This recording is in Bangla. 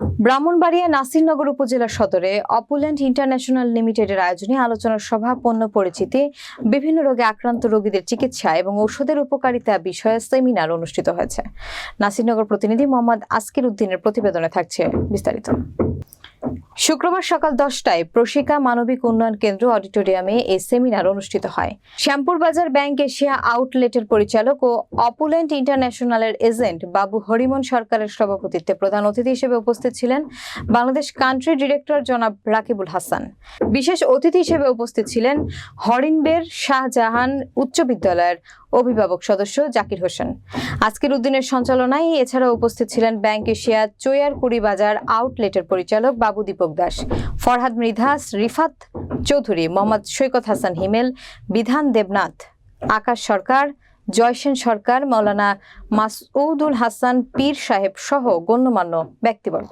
ব্রাহ্মণবাড়িয়া নাসিরনগর উপজেলা সদরে অপুল্যান্ড ইন্টারন্যাশনাল লিমিটেডের আয়োজনে আলোচনা সভা, পণ্য পরিচিতি, বিভিন্ন রোগে আক্রান্ত রোগীদের চিকিৎসা এবং ঔষধের উপকারিতা বিষয়ে সেমিনার অনুষ্ঠিত হয়েছে। নাসিরনগর প্রতিনিধি মোহাম্মদ আসকির উদ্দিনের প্রতিবেদনে থাকছে বিস্তারিত। শুক্রবার সকাল দশটায় প্রশিকা মানবিক উন্নয়ন কেন্দ্র অডিটোরিয়ামে এই সেমিনার অনুষ্ঠিত হয়। শ্যামপুর বাজার ব্যাংক এশিয়া আউটলেটের পরিচালক ও অপুল্যান্ড ইন্টারন্যাশনালের এজেন্ট বাবু হরিমন সরকারের সভাপতিত্বে প্রধান অতিথি হিসেবে উপস্থিত ছিলেন বাংলাদেশ কান্ট্রি ডিরেক্টর জনাব রাকিবুল হাসান। বিশেষ অতিথি হিসেবে উপস্থিত ছিলেন হরিণবের শাহজাহান উচ্চ বিদ্যালয়ের অভিভাবক সদস্য জাকির হোসেন। আজকের উদ্দিনের সঞ্চালনায় এছাড়া উপস্থিত ছিলেন ব্যাংক এশিয়া চৈয়ারকুড়ি বাজার আউটলেটের পরিচালক বাবু দীপক দাস, ফরহাদ মৃধাস রিফাত চৌধুরী, মোহাম্মদ সৈকত হাসান হিমেল, বিধান দেবনাথ, আকাশ সরকার, জয়সেন সরকার মৌলানা মাসউদুল হাসান, পীর সাহেব সহ গণ্যমান্য ব্যক্তিবর্গ।